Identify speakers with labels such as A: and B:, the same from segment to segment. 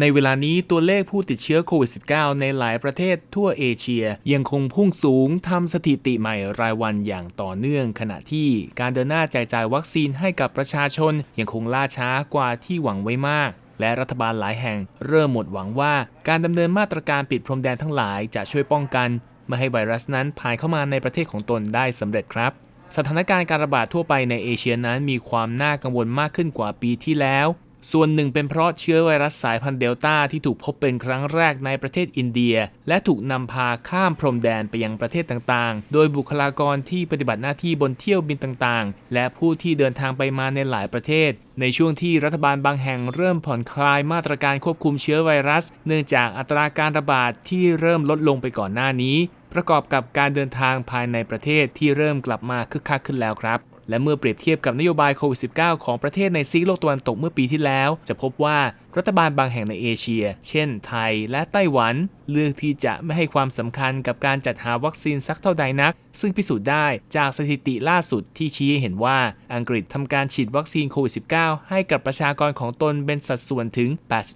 A: ในเวลานี้ตัวเลขผู้ติดเชื้อโควิด -19 ในหลายประเทศทั่วเอเชีย ยังคงพุ่งสูงทำสถิติใหม่รายวันอย่างต่อเนื่อง ขณะที่การเดินหน้าแจกจ่ายวัคซีนให้กับประชาชน ยังคงล่าช้ากว่าที่หวังไว้มาก และรัฐบาลหลายแห่งเริ่มหมดหวังว่า การดำเนินมาตรการปิดพรมแดนทั้งหลายจะช่วยป้องกันไม่ให้ไวรัสนั้นผ่านเข้ามาในประเทศของตนได้สำเร็จครับสถานการณ์การระบาดทั่วไปในเอเชียนั้นมีความน่ากังวลมากขึ้นกว่าปีที่แล้ว ส่วนหนึ่งเป็นเพราะเชื้อไวรัสสายพันธุ์เดลต้าที่ถูกพบเป็นครั้งแรกในประเทศอินเดีย และถูกนำพาข้ามพรมแดนไปยังประเทศต่างๆ โดยบุคลากรที่ปฏิบัติหน้าที่บนเที่ยวบินต่างๆ และผู้ที่เดินทางไปมาในหลายประเทศ ในช่วงที่รัฐบาลบางแห่งเริ่มผ่อนคลายมาตรการควบคุมเชื้อไวรัส เนื่องจากอัตราการระบาดที่เริ่มลดลงไปก่อนหน้านี้ ประกอบกับการเดินทางภายในประเทศที่เริ่มกลับมาคึกคักขึ้นแล้วครับ และเมื่อเปรียบเทียบกับนโยบายโควิด -19 ของประเทศในซีกโลกตะวันตกเมื่อปีที่แล้ว จะพบว่ารัฐบาลบางแห่งในเอเชีย เช่น ไทยและไต้หวัน เลือกที่จะไม่ให้ความสำคัญกับการจัดหาวัคซีนสักเท่าใดนัก ซึ่งพิสูจน์ได้จากสถิติล่าสุดที่ชี้ให้เห็นว่าอังกฤษทำการฉีดวัคซีนโควิด -19 ให้กับประชากรของตนเป็นสัดส่วนถึง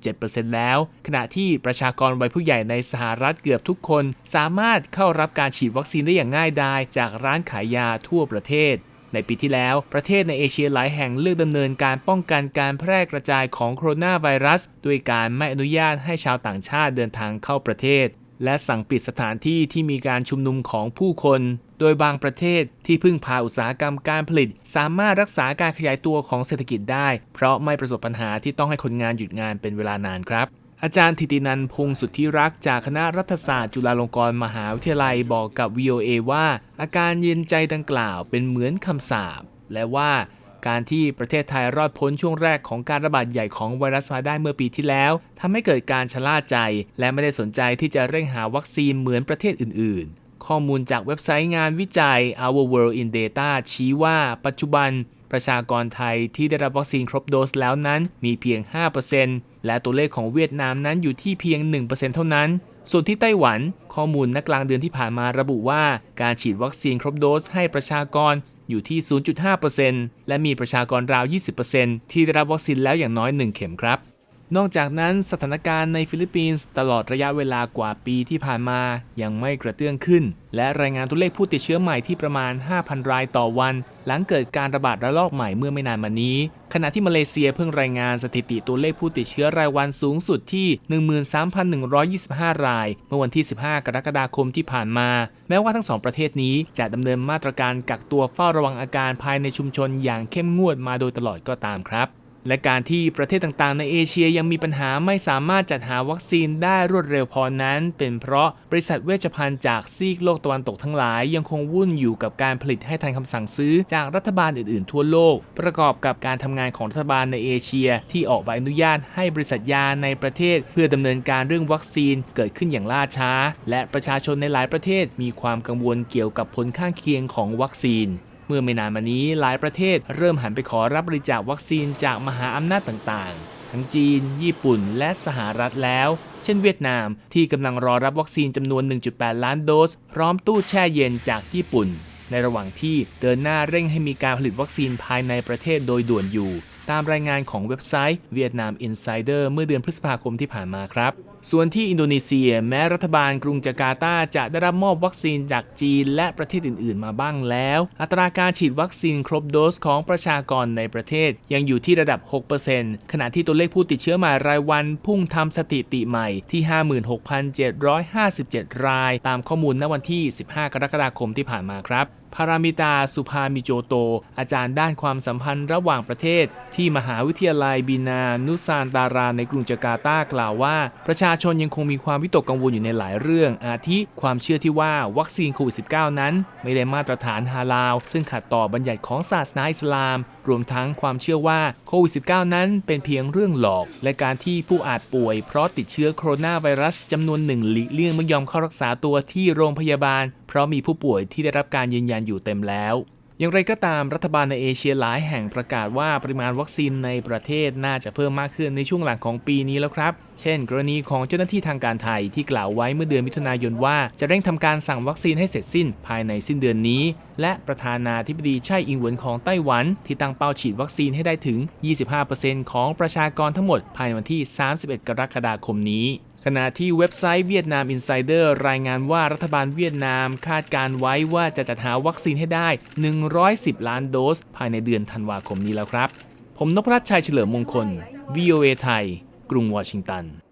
A: 87%แล้ว ขณะที่ประชากรวัยผู้ใหญ่ในสหรัฐเกือบทุกคน สามารถเข้ารับการฉีดวัคซีนได้อย่างง่ายดายจากร้านขายยาทั่วประเทศ ในปีที่แล้ว ประเทศในเอเชียหลายแห่งเลือกดำเนินการป้องกันการแพร่กระจายของโคโรนาไวรัส ด้วยการไม่อนุญาตให้ชาวต่างชาติเดินทางเข้าประเทศ และสั่งปิดสถานที่ที่มีการชุมนุมของผู้คน โดยบางประเทศที่พึ่งพาอุตสาหกรรมการผลิต สามารถรักษาการขยายตัวของเศรษฐกิจได้ เพราะไม่ประสบปัญหาที่ต้องให้คนงานหยุดงานเป็นเวลานานครับ อาจารย์ธิตินันพงศ์สุทธิรักจากคณะรัฐศาสตร์จุฬาลงกรณ์มหาวิทยาลัยบอกกับ VOA ว่า อาการเย็นใจดังกล่าวเป็นเหมือนคำสาปและว่าการที่ประเทศไทยรอดพ้นช่วงแรกของการระบาดใหญ่ของไวรัสมาได้เมื่อปีที่แล้วทำให้เกิดการชะล่าใจ และไม่ได้สนใจที่จะเร่งหาวัคซีนเหมือนประเทศอื่น ๆ ข้อมูลจากเว็บไซต์งานวิจัย Our World in Data ชี้ว่าปัจจุบัน ประชากรไทยที่ได้รับวัคซีนครบโดสแล้วนั้นมีเพียง 5%และตัวเลขของเวียดนามนั้นอยู่ที่เพียง 1%เท่านั้น ส่วนที่ไต้หวัน ข้อมูลนักกลางเดือนที่ผ่านมาระบุว่า การฉีดวัคซีนครบโดสให้ประชากรอยู่ที่ 0.5%และมีประชากรราว 20%ที่ได้รับวัคซีนแล้วอย่างน้อย 1 เข็มครับ นอกจากนั้นสถานการณ์ในฟิลิปปินส์ตลอดระยะเวลากว่าปีที่ผ่านมายังไม่กระเตื้องขึ้น และรายงานตัวเลขผู้ติดเชื้อใหม่ที่ประมาณ 5,000 รายต่อวัน หลังเกิดการระบาดระลอกใหม่เมื่อไม่นานมานี้ ขณะที่มาเลเซียเพิ่งรายงานสถิติตัวเลขผู้ติดเชื้อรายวันสูงสุดที่ 13,125 ราย เมื่อวันที่ 15 กรกฎาคมที่ผ่านมา แม้ว่าทั้งสองประเทศนี้จะดำเนินมาตรการกักตัวเฝ้าระวังอาการภายในชุมชนอย่างเข้มงวดมาโดยตลอดก็ตามครับ และการที่ประเทศต่างๆ ในเอเชียยังมีปัญหาไม่สามารถจัดหาวัคซีนได้รวดเร็วพอนั้น เป็นเพราะบริษัทเวชภัณฑ์จากซีกโลกตะวันตกทั้งหลาย ยังคงวุ่นอยู่กับการผลิตให้ทันคำสั่งซื้อจากรัฐบาลอื่นๆ ทั่วโลก ประกอบกับการทำงานของรัฐบาลในเอเชีย ที่ออกใบอนุญาตให้บริษัทยาในประเทศ เพื่อดำเนินการเรื่องวัคซีนเกิดขึ้นอย่างล่าช้า และประชาชนในหลายประเทศมีความกังวลเกี่ยวกับผลข้างเคียงของวัคซีน เมื่อไม่นานมานี้หลายประเทศเริ่มหันไปขอรับบริจาควัคซีนจากมหาอำนาจต่างๆ ทั้งจีน ญี่ปุ่น และสหรัฐแล้ว เช่นเวียดนามที่กำลังรอรับวัคซีนจำนวน 1.8 ล้านโดส พร้อมตู้แช่เย็นจากญี่ปุ่น ในระหว่างที่เดินหน้าเร่งให้มีการผลิตวัคซีนภายในประเทศโดยด่วนอยู่ ตามรายงานของเว็บไซต์ Vietnam Insider เมื่อเดือนพฤษภาคมที่ผ่านมาครับ ส่วนที่อินโดนีเซียแม้รัฐบาลกรุงจาการ์ตาจะได้รับมอบวัคซีนจากจีนและประเทศอื่น ๆ มาบ้างแล้ว อัตราการฉีดวัคซีนครบโดสของประชากรในประเทศยังอยู่ที่ระดับ 6%ขณะที่ตัวเลขผู้ติดเชื้อใหม่รายวันพุ่งทำสถิติใหม่ที่ 56,757 ราย ตามข้อมูลณวันที่ 15 กรกฎาคมที่ผ่านมาครับ พารามิตาสุภามิโจโต อาจารย์ด้านความสัมพันธ์ระหว่างประเทศ ที่มหาวิทยาลัยบินานุซานตาราในกรุงจาการ์ตากล่าวว่า ประชาชนยังคงมีความวิตกกังวลอยู่ในหลายเรื่อง อาทิความเชื่อที่ว่าวัคซีนโควิด -19 นั้น ไม่ได้มาตรฐานฮาลาล ซึ่งขัดต่อบัญญัติของศาสนาอิสลาม รวมทั้งความเชื่อว่าโควิด -19 นั้นเป็นเพียงเรื่องหลอก และการที่ผู้อาจป่วย เพราะติดเชื้อโคโรนาไวรัสจำนวนหนึ่งหลีกเลี่ยงไม่ยอมเข้ารักษาตัวที่โรงพยาบาล เพราะมีผู้ป่วยที่ได้รับการยืนยันอยู่เต็มแล้ว อย่างไรก็ตามรัฐบาลในเอเชียหลายแห่งประกาศว่าปริมาณวัคซีนในประเทศน่าจะเพิ่มมากขึ้นในช่วงหลังของปีนี้แล้วครับ เช่น กรณีของเจ้าหน้าที่ทางการไทยที่กล่าวไว้เมื่อเดือนมิถุนายนว่าจะเร่งทำการสั่งวัคซีนให้เสร็จสิ้นภายในสิ้นเดือนนี้ และประธานาธิบดีไช่อิงเหวินของไต้หวัน ที่ตั้งเป้าฉีดวัคซีนให้ได้ถึง 25%ของประชากรทั้งหมดภายในวันที่ 31 กรกฎาคมนี้ ขณะที่เว็บไซต์เวียดนามอินไซเดอร์รายงานว่ารัฐบาลเวียดนามคาดการไว้ว่าจะจัดหาวัคซีนให้ได้ 110 ล้านโดส ภายในเดือนธันวาคมนี้แล้วครับ ผมนพรัชชัยเฉลิมมงคล VOA ไทย กรุงวอชิงตัน